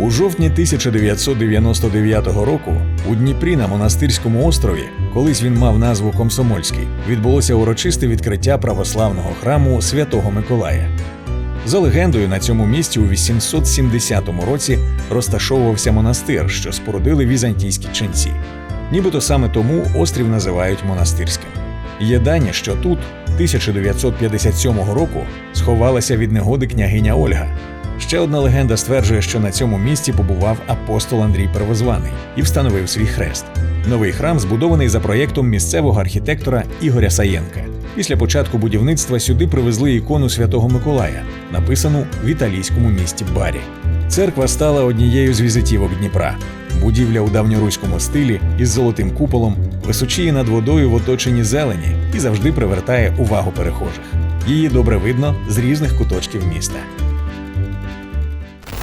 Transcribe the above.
У жовтні 1999 року у Дніпрі на монастирському острові, колись він мав назву Комсомольський, відбулося урочисте відкриття православного храму Святого Миколая. За легендою, на цьому місці у 870 році розташовувався монастир, що спорудили візантійські ченці. Нібито саме тому острів називають монастирським. Є дані, що тут 1957 року сховалася від негоди княгиня Ольга. Ще одна легенда стверджує, що на цьому місці побував апостол Андрій Первозваний і встановив свій хрест. Новий храм збудований за проєктом місцевого архітектора Ігоря Саєнка. Після початку будівництва сюди привезли ікону Святого Миколая, написану в італійському місті Барі. Церква стала однією з візитівок Дніпра. Будівля у давньоруському стилі із золотим куполом височіє над водою в оточенні зелені і завжди привертає увагу перехожих. Її добре видно з різних куточків міста.